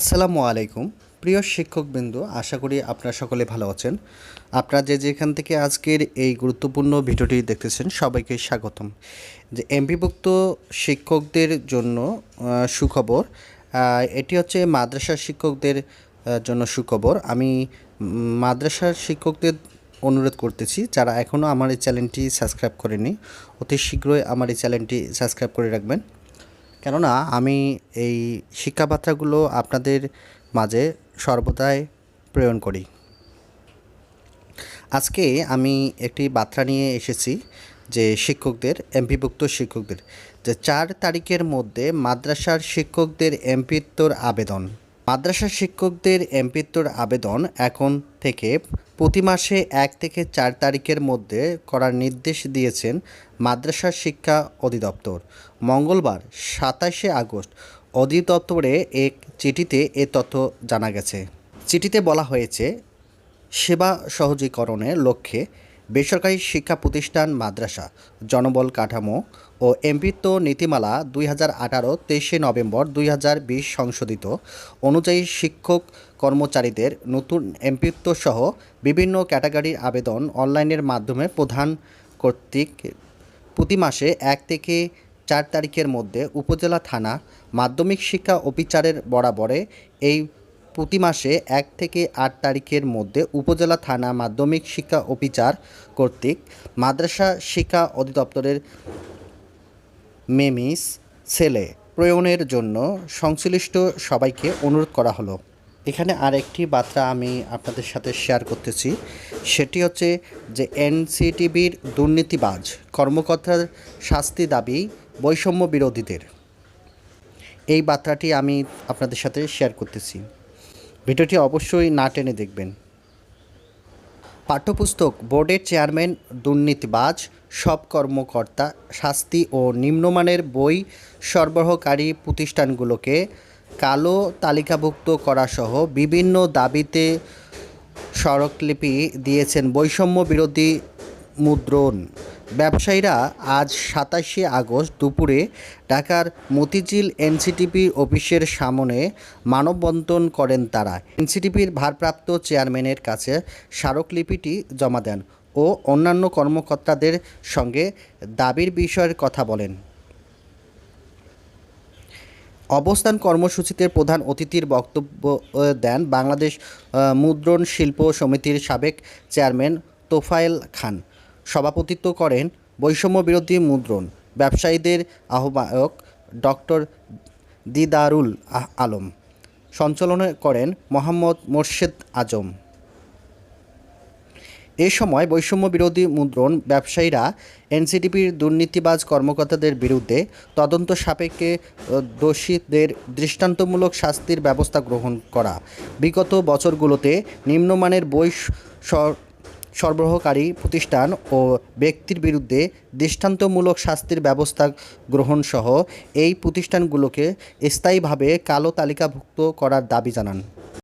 আসসালামু আলাইকুম। প্রিয় শিক্ষকবৃন্দ, আশা করি আপনারা সকলে ভালো আছেন। আপনারা যে যেখান থেকে আজকের এই গুরুত্বপূর্ণ ভিডিওটি দেখতেছেন, সবাইকে স্বাগতম। যে এমপিভুক্ত শিক্ষকদের জন্য সুখবর এটি হচ্ছে মাদ্রাসার শিক্ষকদের জন্য সুখবর। আমি মাদ্রাসার শিক্ষকদের অনুরোধ করতেছি, যারা এখনও আমার এই চ্যানেলটি সাবস্ক্রাইব করেনি অতি শীঘ্রই আমার এই চ্যানেলটি সাবস্ক্রাইব করে রাখবেন। কেননা আমি এই শিক্ষাবার্তাগুলো আপনাদের মাঝে সর্বদাই প্রেরণ করি। আজকে আমি একটি বার্তা নিয়ে এসেছি যে শিক্ষকদের, এমপিভুক্ত শিক্ষকদের, যে চার তারিখের মধ্যে মাদ্রাসার শিক্ষকদের এমপিত্বর আবেদন। মাদ্রাসার শিক্ষকদের এমপিত্বর আবেদন এখন থেকে প্রতি মাসে এক থেকে চার তারিখের মধ্যে করার নির্দেশ দিয়েছেন মাদ্রাসা শিক্ষা অধিদপ্তর। মঙ্গলবার সাতাশে আগস্ট অধিদপ্তরে এক চিঠিতে এ তথ্য জানা গেছে। চিঠিতে বলা হয়েছে, সেবা সহজীকরণের লক্ষ্যে বেসরকারি শিক্ষা প্রতিষ্ঠান মাদ্রাসা, জনবল কাঠামো ও এমপিত্ব নীতিমালা দুই হাজার আঠারো তেইশে নভেম্বর দুই হাজার বিশ সংশোধিত। অনুযায়ী শিক্ষক কর্মচারীদের নতুন এমপিত্ব সহ বিভিন্ন ক্যাটাগরির আবেদন অনলাইনের মাধ্যমে প্রধান কর্তৃক প্রতি মাসে এক থেকে চার তারিখের মধ্যে উপজেলা থানা মাধ্যমিক শিক্ষা অফিসারের বরাবরে এই প্রতি মাসে এক থেকে আট তারিখের মধ্যে উপজেলা থানা মাধ্যমিক শিক্ষা অফিসার কর্তৃক মাদ্রাসা শিক্ষা অধিদপ্তরের মেমিস ছেলে প্রয়োগের জন্য সংশ্লিষ্ট সবাইকে অনুরোধ করা হলো। এখানে আরেকটি বার্তা আমি আপনাদের সাথে শেয়ার করতেছি। সেটি হচ্ছে যে এনসিটিভির দুর্নীতিবাজ কর্মকর্তার শাস্তি দাবি বৈষম্য বিরোধীদের। এই বার্তাটি আমি আপনাদের সাথে শেয়ার করতেছি। ভিডিওটি অবশ্যই না টেনে দেখবেন। পাঠ্যপুস্তক বোর্ডের চেয়ারম্যান দুর্নীতিবাজ সব কর্মকর্তা, শাস্তি ও নিম্নমানের বই সরবরাহকারী প্রতিষ্ঠানগুলোকে কালো তালিকাভুক্ত করাসহ বিভিন্ন দাবিতে স্মারকলিপি দিয়েছেন বৈষম্য বিরোধী মুদ্রণ। ব্যবসায়ীরা আজ সাতাশে আগস্ট দুপুরে ঢাকার মতিঝিল এনসিটিপি অফিসের সামনে মানববন্ধন করেন তারা। এনসিটিপির ভারপ্রাপ্ত চেয়ারম্যানের কাছে স্মারকলিপিটি জমা দেন ও অন্যান্য কর্মকর্তাদের সঙ্গে দাবির বিষয়ের কথা বলেন। অবস্থান কর্মসূচিতে প্রধান অতিথির বক্তব্য দেন বাংলাদেশ মুদ্রণ শিল্প সমিতির সাবেক চেয়ারম্যান তোফায়েল খান। সভাপতিত্ব করেন বৈষম্য বিরোধী মুদ্রণ ব্যবসায়ীদের আহ্বায়ক ডক্টর দিদারুল আলম। সঞ্চালনা করেন মোহাম্মদ মোর্শেদ আজম। এ সময় বৈষম্য বিরোধী মুদ্রণ ব্যবসায়ীরা এনসিটিপির দুর্নীতিবাজ কর্মকর্তাদের বিরুদ্ধে তদন্ত সাপেক্ষে দোষীদের দৃষ্টান্তমূলক শাস্তির ব্যবস্থা গ্রহণ করা। বিগত বছরগুলোতে নিম্নমানের বই সরবরাহকারী প্রতিষ্ঠান ও ব্যক্তির বিরুদ্ধে দৃষ্টান্তমূলক শাস্তির ব্যবস্থা গ্রহণসহ এই প্রতিষ্ঠানগুলোকে স্থায়ীভাবে কালো তালিকাভুক্ত করার দাবি জানান।